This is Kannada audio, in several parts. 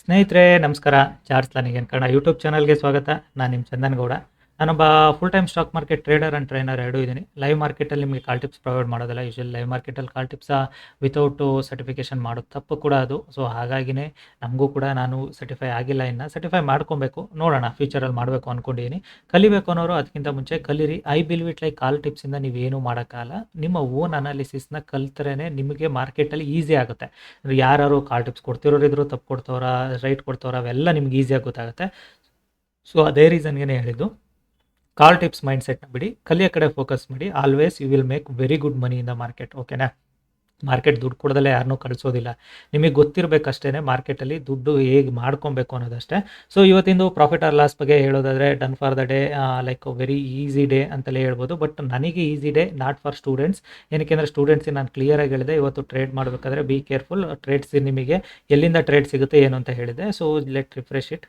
ಸ್ನೇಹಿತರೆ ನಮಸ್ಕಾರ. ಚಾರ್ಜ್ ಪ್ಲಾನಿಂಗ್ ಕನ್ನಡ ಯೂಟ್ಯೂಬ್ ಚಾನಲ್ಗೆ ಸ್ವಾಗತ. ನಾನು ನಿಮ್ಮ ಚಂದನ್ ಗೌಡ. ನಾನೊಬ್ಬ full time stock market trader and trainer ಎರಡೂ ಇದ್ದೀನಿ. ಲೈವ್ ಮಾರ್ಕೆಟಲ್ಲಿ ನಿಮಗೆ ಕಾಲ್ ಟಿಪ್ಸ್ ಪ್ರೊವೈಡ್ ಮಾಡೋದಿಲ್ಲ. ಯೂಶಲಿ ಲೈವ್ ಮಾರ್ಕೆಟಲ್ಲಿ ಕಾಲ್ ಟಿಪ್ಸ ವಿತೌಟು ಸರ್ಟಿಫಿಕೇಷನ್ ಮಾಡೋದು ತಪ್ಪು ಕೂಡ ಅದು. ಸೊ ಹಾಗಾಗಿನೇ ನಮಗೂ ಕೂಡ ನಾನು ಸರ್ಟಿಫೈ ಆಗಿಲ್ಲ ಇನ್ನು. ಸರ್ಟಿಫೈ ಮಾಡ್ಕೊಬೇಕು. ನೋಡೋಣ ಫ್ಯೂಚರಲ್ಲಿ ಮಾಡಬೇಕು ಅಂದ್ಕೊಂಡಿದ್ದೀನಿ ಕಲಿಬೇಕು ಅನ್ನೋರು ಅದಕ್ಕಿಂತ ಮುಂಚೆ ಕಲೀರಿ. I bill it like call ಟಿಪ್ಸಿಂದ ನೀವೇನು ಮಾಡೋಕ್ಕಾಗಲ್ಲ. ನಿಮ್ಮ ಓನ್ ಅನಾಲಿಸಿಸ್ನ ಕಲ್ತರೇ ನಿಮಗೆ ಮಾರ್ಕೆಟಲ್ಲಿ ಈಸಿ ಆಗುತ್ತೆ. ಯಾರು ಕಾಲ್ ಟಿಪ್ಸ್ ಕೊಡ್ತಿರೋರಿದ್ರು ತಪ್ಪು ಕೊಡ್ತವ್ರ ರೈಟ್ ಕೊಡ್ತವ್ರ, ಅವೆಲ್ಲ ನಿಮ್ಗೆ ಈಸಿಯಾಗಿ ಗೊತ್ತಾಗುತ್ತೆ. ಸೊ ಅದೇ ರೀಸನ್ಗೆ ಹೇಳಿದ್ದು. ಕಾಲ್ ಟಿಪ್ಸ್ ಮೈಂಡ್ ಸೆಟ್ನ ಬಿಡಿ, ಕಲಿಯೋ ಕಡೆ ಫೋಕಸ್ ಮಾಡಿ always you will make very good money in the market ಓಕೆನಾ ಮಾರ್ಕೆಟ್ ದುಡ್ಡು ಕೊಡದಲ್ಲೇ ಯಾರನ್ನೂ ಕಳಿಸೋದಿಲ್ಲ. ನಿಮಗೆ ಗೊತ್ತಿರಬೇಕಷ್ಟೇ ಮಾರ್ಕೆಟಲ್ಲಿ ದುಡ್ಡು ಹೇಗೆ ಮಾಡ್ಕೊಬೇಕು ಅನ್ನೋದಷ್ಟೇ. ಸೊ ಇವತ್ತಿಂದು ಪ್ರಾಫಿಟ್ ಆರ್ ಲಾಸ್ ಬಗ್ಗೆ ಹೇಳೋದಾದರೆ done for the day like very easy day ಅಂತಲೇ ಹೇಳ್ಬೋದು. ಬಟ್ ನನಗೆ easy day not for students ಏನಕ್ಕೆ ಅಂದರೆ ಸ್ಟೂಡೆಂಟ್ಸಿಗೆ ನಾನು ಕ್ಲಿಯರಾಗಿ ಹೇಳಿದೆ, ಇವತ್ತು ಟ್ರೇಡ್ ಮಾಡಬೇಕಾದ್ರೆ ಬಿ ಕೇರ್ಫುಲ್ ಟ್ರೇಡ್ಸ್ ನಿಮಗೆ ಎಲ್ಲಿಂದ ಟ್ರೇಡ್ ಸಿಗುತ್ತೆ ಏನು ಅಂತ ಹೇಳಿದೆ. So let refresh it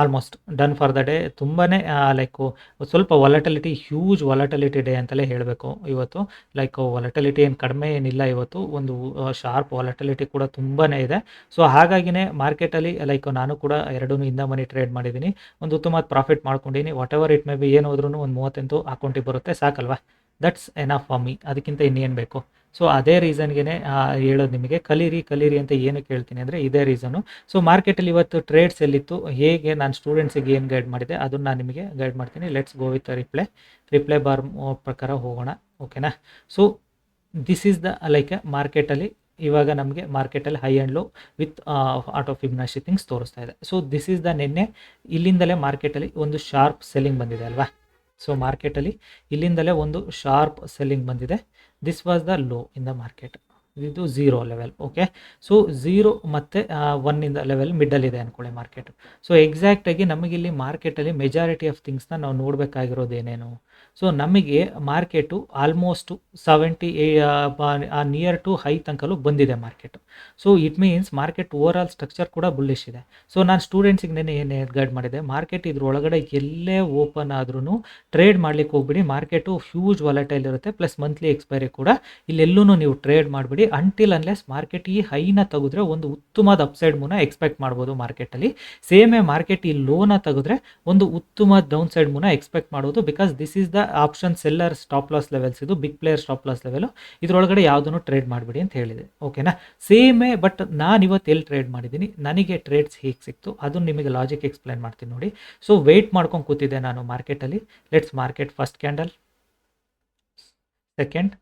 almost done for the day ತುಂಬಾ ಲೈಕ್ ಸ್ವಲ್ಪ ವಾಲಟಿಲಿಟಿ ಹ್ಯೂಜ್ ವಾಲಟಿಲಿಟಿ ಡೇ ಅಂತಲೇ ಹೇಳಬೇಕು ಇವತ್ತು. ಲೈಕ್ ವಾಲಟಿಲಿಟಿ ಏನು ಕಡಿಮೆ ಏನಿಲ್ಲ ಇವತ್ತು. ಒಂದು ಶಾರ್ಪ್ ವಾಲಟಿಲಿಟಿ ಕೂಡ ತುಂಬಾ ಇದೆ. ಸೊ ಹಾಗಾಗಿನೇ ಮಾರ್ಕೆಟಲ್ಲಿ ಲೈಕ್ ನಾನು ಕೂಡ ಎರಡೂ ಇಂದ ಮನಿ ಟ್ರೇಡ್ ಮಾಡಿದ್ದೀನಿ. ಒಂದು ಉತ್ತಮ ಪ್ರಾಫಿಟ್ ಮಾಡ್ಕೊಂಡಿನಿ whatever it may be ಏನು ಹೋದ್ರೂ ಒಂದು ಮೂವತ್ತೆಂಟು ಅಕೌಂಟಿಗೆ ಬರುತ್ತೆ. ಸಾಕಲ್ವಾ? ದಟ್ಸ್ ಎನಫ್ ಫಾರ್ ಮಿ ಅದಕ್ಕಿಂತ ಇನ್ನೇನು ಬೇಕು? ಸೊ ಅದೇ ರೀಸನ್ಗೆ ಹೇಳೋದು ನಿಮಗೆ. ಕಲೀರಿ ಕಲೀರಿ ಅಂತ ಏನು ಹೇಳ್ತೀನಿ ಅಂದರೆ ಇದೇ ರೀಸನು ಸೊ ಮಾರ್ಕೆಟಲ್ಲಿ ಇವತ್ತು ಟ್ರೇಡ್ಸ್ ಎಲ್ಲಿತ್ತು? ಹೇಗೆ ನಾನು ಸ್ಟೂಡೆಂಟ್ಸಿಗೆ ಏನು ಗೈಡ್ ಮಾಡಿದೆ? ಅದನ್ನು ನಾನು ನಿಮಗೆ ಗೈಡ್ ಮಾಡ್ತೀನಿ. Let's go with replay replay bar ಪ್ರಕಾರ ಹೋಗೋಣ. ಓಕೆನಾ so this is the like ಮಾರ್ಕೆಟಲ್ಲಿ ಇವಾಗ ನಮಗೆ ಮಾರ್ಕೆಟಲ್ಲಿ high and low with auto Fibonacci things ತೋರಿಸ್ತಾ ಇದೆ. ಸೊ ದಿಸ್ ಈಸ್ ದ ನಿನ್ನೆ, ಇಲ್ಲಿಂದಲೇ ಮಾರ್ಕೆಟಲ್ಲಿ ಒಂದು ಶಾರ್ಪ್ ಸೆಲ್ಲಿಂಗ್ ಬಂದಿದೆ ಅಲ್ವಾ? ಸೊ ಮಾರ್ಕೆಟಲ್ಲಿ ಇಲ್ಲಿಂದಲೇ ಒಂದು ಶಾರ್ಪ್ ಸೆಲ್ಲಿಂಗ್ ಬಂದಿದೆ. This was the low in the market ಇದು zero level okay so zero ಮತ್ತು ಒನ್ನಿಂದ ಲೆವೆಲ್ ಮಿಡಲ್ ಇದೆ ಅಂದ್ಕೊಳ್ಳಿ ಮಾರ್ಕೆಟ್ ಸೊ ಎಕ್ಸಾಕ್ಟಾಗಿ ನಮಗಿಲ್ಲಿ ಮಾರ್ಕೆಟಲ್ಲಿ ಮೆಜಾರಿಟಿ ಆಫ್ ಥಿಂಗ್ಸ್ನ ನಾವು ನೋಡಬೇಕಾಗಿರೋದು ಏನೇನು? ಸೊ ನಮಗೆ market almost seventy near to high ತನಕಲೂ ಬಂದಿದೆ market so it means market over structure ಕೂಡ ಬುಲ್ಲಿಶ್ ಇದೆ. ಸೊ ನಾನು ಸ್ಟೂಡೆಂಟ್ಸಿಗೆ ನೆನೆ ಏನು ಗೈಡ್ ಮಾಡಿದೆ? ಮಾರ್ಕೆಟ್ ಇದ್ರೊಳಗಡೆ ಎಲ್ಲೇ ಓಪನ್ ಆದ್ರೂ ಟ್ರೇಡ್ ಮಾಡ್ಲಿಕ್ಕೆ ಹೋಗ್ಬಿಡಿ. ಮಾರ್ಕೆಟು ಹ್ಯೂಜ್ ವಾಲಟೈಲ್ ಇರುತ್ತೆ. ಪ್ಲಸ್ ಮಂತ್ಲಿ ಎಕ್ಸ್ಪೈರಿ ಕೂಡ ಇಲ್ಲೆಲ್ಲೂ ನೀವು ಟ್ರೇಡ್ ಮಾಡಿಬಿಡಿ. ಅಂಟಿಲ್ ಅನ್ಲೆಸ್ ಮಾರ್ಕೆಟ್ ಈ ಹೈನ ತೆಗೆದ್ರೆ ಒಂದು ಉತ್ತಮದ ಅಪ್ಸೈಡ್ ಮೂನ ಎಕ್ಸ್ಪೆಕ್ಟ್ ಮಾಡ್ಬೋದು ಮಾರ್ಕೆಟಲ್ಲಿ ಸೇಮೇ ಮಾರ್ಕೆಟ್ ಈ ಲೋನ ತೆಗೆದ್ರೆ ಒಂದು ಉತ್ತಮ ಡೌನ್ ಸೈಡ್ ಮೂನ ಎಕ್ಸ್ಪೆಕ್ಟ್ ಮಾಡೋದು because this is the option seller stop loss levels ಇದು big player stop loss level ಇದರೊಳಗಡೆ ಯಾವುದನ್ನು ಟ್ರೇಡ್ ಮಾಡಬೇಡಿ ಅಂತ ಹೇಳಿದೆ. ಓಕೆನಾ ಸೇಮೇ ಬಟ್ ನಾನು ಇವತ್ತು ಎಲ್ಲಿ ಟ್ರೇಡ್ ಮಾಡಿದ್ದೀನಿ? ನನಗೆ ಟ್ರೇಡ್ಸ್ ಹೇಗೆ ಸಿಕ್ತು? ಅದನ್ನು ನಿಮಗೆ ಲಾಜಿಕ್ ಎಕ್ಸ್ಪ್ಲೈನ್ ಮಾಡ್ತೀನಿ ನೋಡಿ. ಸೊ ವೆಯ್ಟ್ ಮಾಡ್ಕೊಂಡು ಕೂತಿದ್ದೆ ನಾನು ಮಾರ್ಕೆಟಲ್ಲಿ let's market first candle second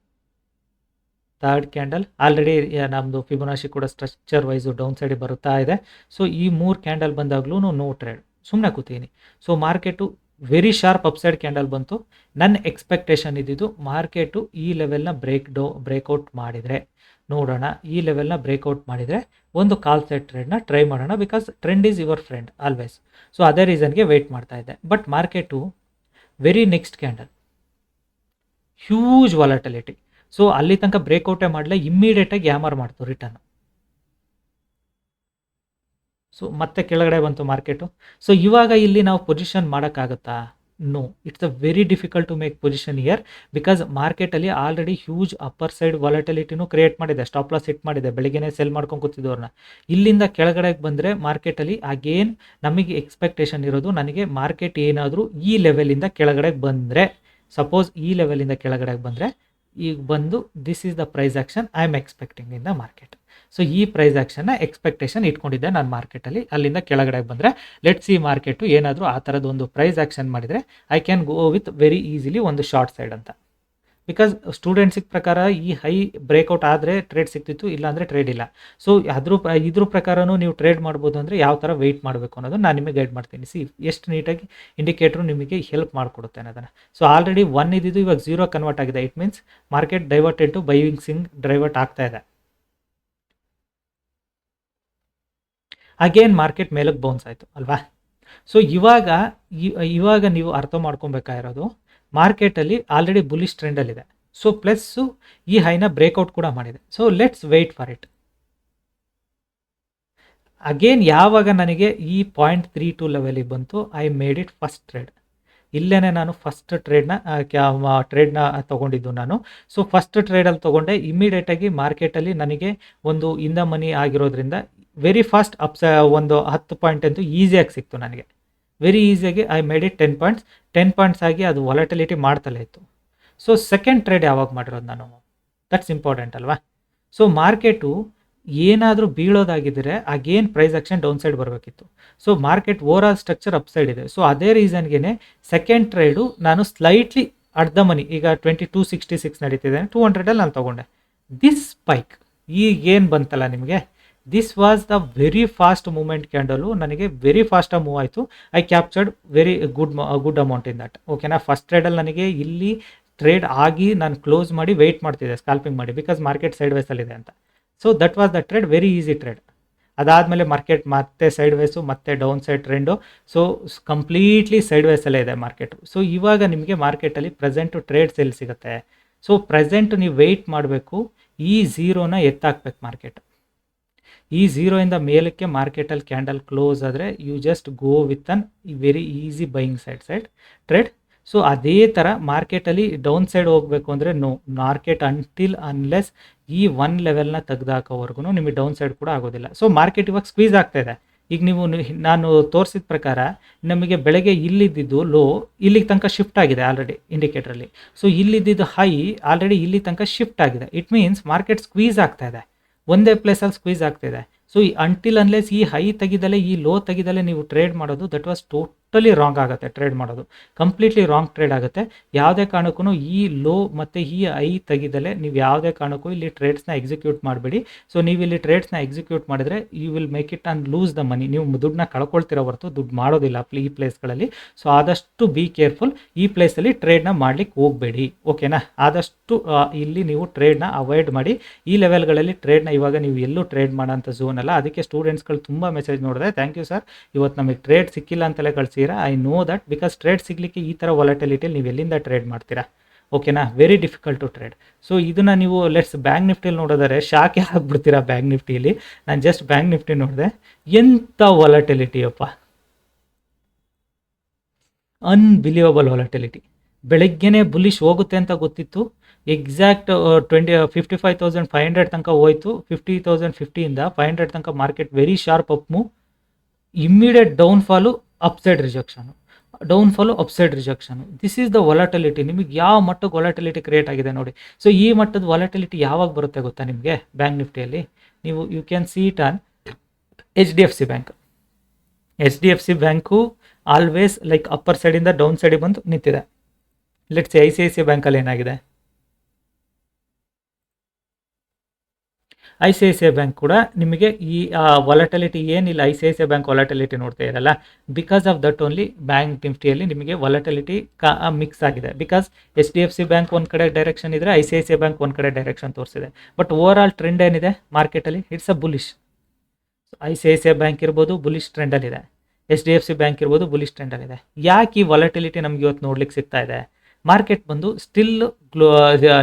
third candle. Already ನಮ್ಮದು ಫಿಬೊನಾಶಿ ಕೂಡ ಸ್ಟ್ರಕ್ಚರ್ ವೈಸು ಡೌನ್ ಸೈಡಿಗೆ ಬರುತ್ತಾ ಇದೆ. ಸೊ ಈ ಮೂರು ಕ್ಯಾಂಡಲ್ ಬಂದಾಗಲೂ ನೋ ಟ್ರೇಡ್ ಸುಮ್ಮನೆ ಕೂತೀನಿ. So market very sharp upside candle ಬಂತು. ನನ್ನ ಎಕ್ಸ್ಪೆಕ್ಟೇಷನ್ ಇದ್ದಿದ್ದು ಮಾರ್ಕೆಟು ಈ ಲೆವೆಲ್ನ ಬ್ರೇಕ್ ಡೌ ಬ್ರೇಕ್ಔಟ್ ಮಾಡಿದರೆ. ನೋಡೋಣ, ಈ ಲೆವೆಲ್ನ ಬ್ರೇಕ್ಔಟ್ ಮಾಡಿದರೆ ಒಂದು ಕಾಲ್ ಸೆಟ್ ಟ್ರೇಡ್ನ ಟ್ರೈ ಮಾಡೋಣ because trend is your friend always so ಅದೇ ರೀಸನ್ಗೆ ವೆಯ್ಟ್ ಮಾಡ್ತಾ ಇದ್ದೆ. But market very next candle huge volatility so ಅಲ್ಲಿ ತನಕ ಬ್ರೇಕ್ಔಟೇ ಮಾಡಲ ಇಮ್ಮಿಡಿಯೇಟಾಗಿ ಯಾಮರ್ ಮಾಡ್ತು ರಿಟರ್ನ್ ಸೊ ಮತ್ತೆ ಕೆಳಗಡೆ ಬಂತು ಮಾರ್ಕೆಟು ಸೊ ಇವಾಗ ಇಲ್ಲಿ ನಾವು ಪೊಸಿಷನ್ ಮಾಡೋಕ್ಕಾಗತ್ತಾ? No it's a very difficult to make position here because ಮಾರ್ಕೆಟಲ್ಲಿ ಆಲ್ರೆಡಿ ಹ್ಯೂಜ್ ಅಪ್ಪರ್ ಸೈಡ್ ವಾಲಟಿಲಿಟಿನೂ ಕ್ರಿಯೇಟ್ ಮಾಡಿದೆ. ಸ್ಟಾಪ್ ಲಾಸ್ ಹಿಟ್ ಮಾಡಿದೆ. ಬೆಳಿಗ್ಗೆನೇ ಸೆಲ್ ಮಾಡ್ಕೊಂಡು ಕೂತಿದ್ದವ್ರನ್ನ. ಇಲ್ಲಿಂದ ಕೆಳಗಡೆಗೆ ಬಂದರೆ ಮಾರ್ಕೆಟಲ್ಲಿ ಅಗೇನ್ ನಮಗೆ ಎಕ್ಸ್ಪೆಕ್ಟೇಷನ್ ಇರೋದು ನನಗೆ ಮಾರ್ಕೆಟ್ ಏನಾದರೂ ಈ ಲೆವೆಲಿಂದ ಕೆಳಗಡೆಗೆ ಬಂದರೆ ಸಪೋಸ್ ಈ ಲೆವೆಲಿಂದ ಕೆಳಗಡೆಗೆ ಬಂದರೆ ಈಗ ಬಂದು this is the price action I am expecting in the market so ಈ ಪ್ರೈಸ್ ಆ್ಯಕ್ಷನ್ನ ಎಕ್ಸ್ಪೆಕ್ಟೇಷನ್ ಇಟ್ಕೊಂಡಿದ್ದೆ ನಾನು ಮಾರ್ಕೆಟಲ್ಲಿ ಅಲ್ಲಿಂದ ಕೆಳಗಡೆ ಬಂದರೆ ಲೆಟ್ ಸಿ ಮಾರ್ಕೆಟು ಏನಾದರೂ ಆ ಥರದ್ದು ಒಂದು ಪ್ರೈಸ್ ಆ್ಯಕ್ಷನ್ ಮಾಡಿದರೆ I can go with very easily ಒಂದು ಶಾರ್ಟ್ ಸೈಡ್ ಅಂತ. ಬಿಕಾಸ್ ಸ್ಟೂಡೆಂಟ್ಸಿಗೆ ಪ್ರಕಾರ ಈ ಹೈ ಬ್ರೇಕ್ಔಟ್ ಆದರೆ ಟ್ರೇಡ್ ಸಿಗ್ತಿತ್ತು, ಇಲ್ಲಾಂದರೆ ಟ್ರೇಡ್ ಇಲ್ಲ. ಸೊ ಅದ್ರ ಇದ್ರ ಪ್ರಕಾರನೂ ನೀವು ಟ್ರೇಡ್ ಮಾಡ್ಬೋದು ಅಂದರೆ ಯಾವ ಥರ ವೆಯ್ಟ್ ಮಾಡಬೇಕು ಅನ್ನೋದು ನಾನು ನಿಮಗೆ ಗೈಡ್ ಮಾಡ್ತೀನಿ. ಸಿ ಎಷ್ಟು ನೀಟಾಗಿ ಇಂಡಿಕೇಟ್ರು ನಿಮಗೆ ಹೆಲ್ಪ್ ಮಾಡಿಕೊಡುತ್ತೆ ಅನ್ನೋದನ್ನು. ಸೊ ಆಲ್ರೆಡಿ ಒನ್ ಇದ್ದಿದ್ದು ಇವಾಗ ಝೀರೋ ಕನ್ವರ್ಟ್ ಆಗಿದೆ. It means market diverted to buying Singh ಡ್ರೈವರ್ಟ್ ಆಗ್ತಾ ಇದೆ. ಅಗೇನ್ ಮಾರ್ಕೆಟ್ ಮೇಲಕ್ಕೆ ಬೌನ್ಸ್ ಆಯಿತು, ಅಲ್ವಾ? ಸೊ ಇವಾಗ ಇವಾಗ ನೀವು ಅರ್ಥ ಮಾಡ್ಕೊಬೇಕಾಗಿರೋದು ಮಾರ್ಕೆಟಲ್ಲಿ ಆಲ್ರೆಡಿ ಬುಲಿಶ್ ಟ್ರೆಂಡಲ್ಲಿದೆ ಸೊ ಪ್ಲಸ್ಸು ಈ ಹೈನ ಬ್ರೇಕ್ಔಟ್ ಕೂಡ ಮಾಡಿದೆ. So let's wait for it again ಯಾವಾಗ ನನಗೆ ಈ ಪಾಯಿಂಟ್ ತ್ರೀ ಟು ಲೆವೆಲಿಗೆ ಬಂತು I made it first trade ಇಲ್ಲೇ ನಾನು ಫಸ್ಟ್ ಟ್ರೇಡ್ನ ಟ್ರೇಡ್ನ ತೊಗೊಂಡಿದ್ದು ನಾನು. ಸೊ ಫಸ್ಟ್ ಟ್ರೇಡಲ್ಲಿ ತೊಗೊಂಡೆ ಇಮಿಡಿಯೇಟಾಗಿ ಮಾರ್ಕೆಟಲ್ಲಿ ನನಗೆ ಒಂದು ಇಂದ ಮನಿ ಆಗಿರೋದ್ರಿಂದ ವೆರಿ ಫಾಸ್ಟ್ ಅಪ್ಸ ಒಂದು ಹತ್ತು ಪಾಯಿಂಟ್ ಅಂತೂ ಈಸಿಯಾಗಿ ಸಿಕ್ತು ನನಗೆ. ವೆರಿ ಈಸಿಯಾಗಿ I made it ten points ten points ಆಗಿ ಅದು ವಾಲಟಿಲಿಟಿ ಮಾಡ್ತಲೇ ಇತ್ತು. ಸೊ ಸೆಕೆಂಡ್ ಟ್ರೇಡ್ ಯಾವಾಗ ಮಾಡಿರೋದು ನಾನು? ದಟ್ಸ್ ಇಂಪಾರ್ಟೆಂಟ್ ಅಲ್ವಾ? ಸೊ ಮಾರ್ಕೆಟು ಏನಾದರೂ ಬೀಳೋದಾಗಿದ್ದರೆ ಆಗೇನು ಪ್ರೈಸ್ ಆಕ್ಷನ್ ಡೌನ್ ಸೈಡ್ ಬರಬೇಕಿತ್ತು. So market over all structure up side ಇದೆ. ಸೊ ಅದೇ ರೀಸನ್ಗೆ ಸೆಕೆಂಡ್ ಟ್ರೇಡು ನಾನು ಸ್ಲೈಟ್ಲಿ ಅರ್ಧ ಮನಿ ಈಗ ಟ್ವೆಂಟಿ ಟೂ ಸಿಕ್ಸ್ಟಿ ಸಿಕ್ಸ್ ನಡೀತಿದೆ ಟೂ ಹಂಡ್ರೆಡಲ್ಲಿ ನಾನು ತೊಗೊಂಡೆ. ದಿಸ್ ಸ್ಪೈಕ್ ಈಗೇನು ಬಂತಲ್ಲ ನಿಮಗೆ? This was the very fast movement candle ನನಗೆ ವೆರಿ ಫಾಸ್ಟಾಗಿ ಮೂವ್ ಆಯಿತು. I captured very good good amount in that ಓಕೆನಾ ಫಸ್ಟ್ ಟ್ರೇಡಲ್ಲಿ ನನಗೆ ಇಲ್ಲಿ ಟ್ರೇಡ್ ಆಗಿ ನಾನು ಕ್ಲೋಸ್ ಮಾಡಿ ವೆಯ್ಟ್ ಮಾಡ್ತಿದ್ದೆ ಸ್ಕಾಲ್ಪಿಂಗ್ ಮಾಡಿ ಬಿಕಾಸ್ ಮಾರ್ಕೆಟ್ ಸೈಡ್ ವೇಸಲ್ಲಿದೆ ಅಂತ. So that was the trade very easy trade ಅದಾದಮೇಲೆ ಮಾರ್ಕೆಟ್ ಮತ್ತೆ ಸೈಡ್ ವೇಸು ಮತ್ತೆ down side trend so completely side ವೇಸಲ್ಲೇ ಇದೆ ಮಾರ್ಕೆಟು ಸೊ ಇವಾಗ ನಿಮಗೆ ಮಾರ್ಕೆಟಲ್ಲಿ ಪ್ರೆಸೆಂಟು ಟ್ರೇಡ್ಸ್ ಎಲ್ಲಿ ಸಿಗುತ್ತೆ. ಸೊ ಪ್ರೆಸೆಂಟ್ ನೀವು ವೆಯ್ಟ್ ಮಾಡಬೇಕು, ಈ ಝೀರೋನ ಎತ್ತಾಕ್ಬೇಕು ಮಾರ್ಕೆಟ್ ಈ ಝೀರೋಯಿಂದ ಮೇಲಕ್ಕೆ ಮಾರ್ಕೆಟಲ್ಲಿ ಕ್ಯಾಂಡಲ್ ಕ್ಲೋಸ್ ಆದರೆ you just go with an very easy buying side side trade so ಅದೇ ಥರ ಮಾರ್ಕೆಟಲ್ಲಿ ಡೌನ್ ಸೈಡ್ ಹೋಗಬೇಕು ಅಂದರೆ ನೋ ಮಾರ್ಕೆಟ್ ಅಂಟಿಲ್ ಅನ್ಲೆಸ್ ಈ ಒನ್ ಲೆವೆಲ್ನ ತೆಗೆದಾಕೋವರೆಗೂ ನಿಮಗೆ ಡೌನ್ ಸೈಡ್ ಕೂಡ ಆಗೋದಿಲ್ಲ. ಸೊ ಮಾರ್ಕೆಟ್ ಇವಾಗ ಸ್ಕ್ವೀಸ್ ಆಗ್ತಾ ಇದೆ. ಈಗ ನೀವು ನಾನು ತೋರಿಸಿದ ಪ್ರಕಾರ ನಮಗೆ ಬೆಳಗ್ಗೆ ಇಲ್ಲಿದ್ದಿದ್ದು ಲೋ ಇಲ್ಲಿಗೆ ತನಕ ಶಿಫ್ಟ್ ಆಗಿದೆ ಆಲ್ರೆಡಿ ಇಂಡಿಕೇಟ್ರಲ್ಲಿ ಸೊ ಇಲ್ಲಿದ್ದಿದ್ದು ಹೈ ಆಲ್ರೆಡಿ ಇಲ್ಲಿ ತನಕ ಶಿಫ್ಟ್ ಆಗಿದೆ. ಇಟ್ ಮೀನ್ಸ್ ಮಾರ್ಕೆಟ್ ಸ್ಕ್ವೀಸ್ ಆಗ್ತಾ ಇದೆ. ಒಂದೇ ಪ್ಲೇಸಲ್ಲಿ ಸ್ಕ್ವೀಸ್ ಆಗ್ತಿದೆ. ಸೊ ಈ ಅಂಟಿಲ್ ಅನ್ಲೆಸ್ ಈ ಹೈ ತೆಗಿದಲೆ ಈ ಲೋ ತೆಗಿದಲೆ ನೀವು ಟ್ರೇಡ್ ಮಾಡೋದು ದಟ್ ವಾಸ್ ಟೋಟಲಿ ರಾಂಗ್ ಆಗುತ್ತೆ ಟ್ರೇಡ್ ಮಾಡೋದು. ಕಂಪ್ಲೀಟ್ಲಿ ರಾಂಗ್ ಟ್ರೇಡ್ ಆಗುತ್ತೆ. ಯಾವುದೇ ಕಾರಣಕ್ಕೂ ಈ ಲೋ ಮತ್ತು ಈ ಐ ತೆಗೆದಲೆ ನೀವು ಯಾವುದೇ ಕಾರಣಕ್ಕೂ ಇಲ್ಲಿ ಟ್ರೇಡ್ಸ್ನ ಎಕ್ಸಿಕ್ಯೂಟ್ ಮಾಡಬೇಡಿ. ಸೊ, ನೀವು ಇಲ್ಲಿ ಟ್ರೇಡ್ಸ್ನ ಎಕ್ಸಿಕ್ಯೂಟ್ ಮಾಡಿದರೆ you will make it and lose the money ನೀವು ದುಡ್ಡನ್ನ ಕಳ್ಕೊಳ್ತಿರೋ ಹೊರತು ದುಡ್ಡು ಮಾಡೋದಿಲ್ಲ ಈ ಪ್ಲೇಸ್ಗಳಲ್ಲಿ. ಸೊ, ಆದಷ್ಟು ಬಿ ಕೇರ್ಫುಲ್ ಈ ಪ್ಲೇಸಲ್ಲಿ ಟ್ರೇಡ್ನ ಮಾಡ್ಲಿಕ್ಕೆ ಹೋಗಬೇಡಿ. ಓಕೆನಾ? ಆದಷ್ಟು ಇಲ್ಲಿ ನೀವು ಟ್ರೇಡ್ನ ಅವಾಯ್ಡ್ ಮಾಡಿ. ಈ ಲೆವೆಲ್ಗಳಲ್ಲಿ ಟ್ರೇಡ್ನ ಇವಾಗ ನೀವು ಎಲ್ಲೂ ಟ್ರೇಡ್ ಮಾಡೋಂಥ ಝೋನ್ ಅಲ್ಲ. ಅದಕ್ಕೆ ಸ್ಟೂಡೆಂಟ್ಸ್ಗಳು ತುಂಬ ಮೆಸೇಜ್ ನೋಡಿದೆ ಥ್ಯಾಂಕ್ ಯು ಸರ್ ಇವತ್ತು ನಮಗೆ ಟ್ರೇಡ್ ಸಿಕ್ಕಿಲ್ಲ ಅಂತಲೇ ಕಳಿಸಿರಾ I know that because trade ಸಿಗಲಿಕ್ಕೆ ಈ ಥರ ವಾಲಟಿಲಿಟಿಯಲ್ಲಿ ನೀವು ಎಲ್ಲಿಂದ ಟ್ರೇಡ್ ಮಾಡ್ತೀರಾ? ಓಕೆನಾ very difficult to trade so ಇದನ್ನು ನೀವು ಲೆಟ್ಸ್ ಬ್ಯಾಂಕ್ ನಿಫ್ಟಿಯಲ್ಲಿ ನೋಡಿದರೆ ಶಾಕೆ ಆಗಿಬಿಡ್ತೀರಾ ಬ್ಯಾಂಕ್ ನಿಫ್ಟಿಯಲ್ಲಿ ನಾನು ಜಸ್ಟ್ ಬ್ಯಾಂಕ್ ನಿಫ್ಟಿ ನೋಡಿದೆ. ಎಂಥ ವಾಲಟಿಲಿಟಿ ಅಪ್ಪ ಅನ್ಬಿಲಿಯಬಲ್ ವಾಲಟಿಲಿಟಿ ಬೆಳಗ್ಗೆನೇ ಬುಲಿಶ್ ಹೋಗುತ್ತೆ ಅಂತ ಗೊತ್ತಿತ್ತು. Exact twenty fifty five thousand five hundred ತನಕ ಹೋಯ್ತು. ಫಿಫ್ಟಿ ತೌಸಂಡ್ ಫಿಫ್ಟಿಯಿಂದ ಫೈವ್ ಹಂಡ್ರೆಡ್ ತನಕ market very sharp up move immediate downfall upside rejection downfall upside rejection this is the volatility ನಿಮಗೆ ಯಾವ ಮಟ್ಟಕ್ಕೆ ವಾಲಟಿಲಿಟಿ ಕ್ರಿಯೇಟ್ ಆಗಿದೆ ನೋಡಿ. ಸೊ ಈ ಮಟ್ಟದ ವಾಲಟಿಲಿಟಿ ಯಾವಾಗ ಬರುತ್ತೆ ಗೊತ್ತಾ ನಿಮಗೆ? ಬ್ಯಾಂಕ್ ನಿಫ್ಟಿಯಲ್ಲಿ. ನೀವು you can see it on H D F C bank H D F C bank always like upper ಸೈಡಿಂದ ಡೌನ್ ಸೈಡಿಗೆ ಬಂದು ನಿಂತಿದೆ. Let's I C I C ಬ್ಯಾಂಕಲ್ಲಿ ಏನಾಗಿದೆ? I C I C I bank ಕೂಡ ನಿಮಗೆ ಈ ವಾಲಟಲಿಟಿ ಏನಿಲ್ಲ, I C I C I bank volatility ನೋಡ್ತಾ ಇರಲ್ಲ. Because of that only bank ನಿಫ್ಟಿಯಲ್ಲಿ ನಿಮಗೆ ವಾಲಟಲಿಟಿ ಕಾ ಮಿಕ್ಸ್ ಆಗಿದೆ. Because H D F C bank ಒಂದು ಕಡೆ ಡೈರೆಕ್ಷನ್ ಇದ್ದರೆ I C I C I bank ಒಂದು ಕಡೆ ಡೈರೆಕ್ಷನ್ ತೋರಿಸಿದೆ. ಬಟ್ ಓವರ್ ಆಲ್ ಟ್ರೆಂಡ್ ಏನಿದೆ ಮಾರ್ಕೆಟಲ್ಲಿ it's a bullish I C I C I bank ಇರ್ಬೋದು bullish ಟ್ರೆಂಡಲ್ಲಿದೆ H D F C bank ಇರ್ಬೋದು ಬುಲಿಶ್ ಟ್ರೆಂಡಲ್ಲಿದೆ ಯಾಕೆ ಈ ವಾಲಟಿಲಿಟಿ ನಮ್ಗೆ ಇವತ್ತು ನೋಡ್ಲಿಕ್ಕೆ ಸಿಗ್ತಾ ಇದೆ? ಮಾರ್ಕೆಟ್ ಬಂದು ಸ್ಟಿಲ್ ಗ್ಲೋ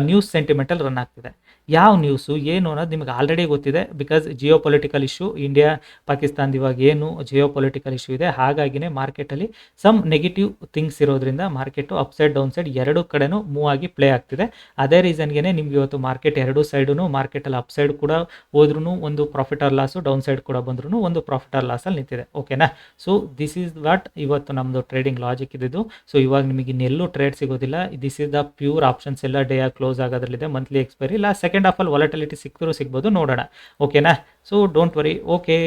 ನ್ಯೂಸ್ ಸೆಂಟಿಮೆಂಟಲ್ಲಿ ರನ್ ಆಗ್ತಿದೆ. ಯಾವ ನ್ಯೂಸು ಏನು ಅನ್ನೋದು ನಿಮಗೆ ಆಲ್ರೆಡಿ ಗೊತ್ತಿದೆ. Because geopolitical issue India ಪಾಕಿಸ್ತಾನದ ಇವಾಗ ಏನು ಜಿಯೋ ಪೊಲಿಟಿಕಲ್ ಇಶ್ಯೂ ಇದೆ, ಹಾಗಾಗಿನೇ ಮಾರ್ಕೆಟಲ್ಲಿ ಸಮ್ ನೆಗೆಟಿವ್ ಥಿಂಗ್ಸ್ ಇರೋದ್ರಿಂದ market up side down side ಎರಡು ಕಡೆನೂ ಮೂವ್ ಆಗಿ ಪ್ಲೇ ಆಗ್ತಿದೆ. ಅದೇ ರೀಸನ್ಗೆ ನಿಮ್ಗೆ ಇವತ್ತು ಮಾರ್ಕೆಟ್ ಎರಡು ಸೈಡೂ ಮಾರ್ಕೆಟಲ್ಲಿ ಅಪ್ ಸೈಡ್ ಕೂಡ ಹೋದ್ರೂ ಒಂದು profit or loss down side ಕೂಡ ಬಂದ್ರೂ ಒಂದು ಪ್ರಾಫಿಟ್ ಆರ್ ಲಾಸಲ್ಲಿ ನಿಂತಿದೆ. ಓಕೆನಾ ಸೊ ದಿಸ್ ಈಸ್ ವಾಟ್ ಇವತ್ತು ನಮ್ಮದು ಟ್ರೇಡಿಂಗ್ ಲಾಜಿಕ್ ಇದ್ದಿದ್ದು. ಸೊ ಇವಾಗ ನಿಮಗೆ ಇನ್ನೆಲ್ಲೂ ಟ್ರೇಡ್ ಸಿಗೋದಿಲ್ಲ. This is the pure options ಎಲ್ಲ ಡೇ ಕ್ಲೋಸ್ ಆಗೋದ್ರಲ್ಲಿದೆ ಮಂತ್ಲಿ ಎಕ್ಸ್ಪೈರಿ ಇಲ್ಲ ಸೆಕೆಂಡ್ ಹಾಫಲ್ಲಿ ವಾಲಟಿಲಿಟಿ ಸಿಕ್ಕಿದ್ರು ಸಿಗ್ಬೋದು, ನೋಡೋಣ. ಓಕೆನಾ ಸೊ ಡೋಂಟ್ ವರಿ ಓಕೆ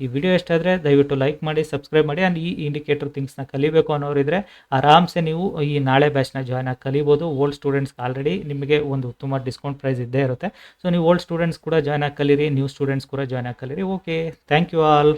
ಈ ವಿಡಿಯೋ ಎಷ್ಟಾದರೆ ದಯವಿಟ್ಟು ಲೈಕ್ ಮಾಡಿ ಸಬ್ಸ್ಕ್ರೈಬ್ ಮಾಡಿ ಆ್ಯಂಡ್ ಈ ಇಂಡಿಕೇಟರ್ ಥಿಂಗ್ಸ್ನ ಕಲಿಬೇಕು ಅನ್ನೋರಿದ್ರೆ ಆರಾಮ್ಸೆ ನೀವು ಈ ನಾಳೆ ಬ್ಯಾಚ್ನ ಜಾಯ್ನ್ ಆಗಿ ಕಲಿಬೋದು. ಓಲ್ಡ್ ಸ್ಟೂಡೆಂಟ್ಸ್ಗೆ ಆಲ್ರೆಡಿ ನಿಮಗೆ ಒಂದು ಉತ್ತಮ ಡಿಸ್ಕೌಂಟ್ ಪ್ರೈಸ್ ಇದ್ದೇ ಇರುತ್ತೆ. ಸೊ ನೀವು ಓಲ್ಡ್ ಸ್ಟೂಡೆಂಟ್ಸ್ ಕೂಡ ಜಾಯ್ನ್ ಆಗಿ ಕಲೀರಿ ನ್ಯೂ ಸ್ಟೂಡೆಂಟ್ಸ್ ಕೂಡ ಜಾಯ್ನ್ ಆಗಿ ಕಲೀರಿ. Okay thank you all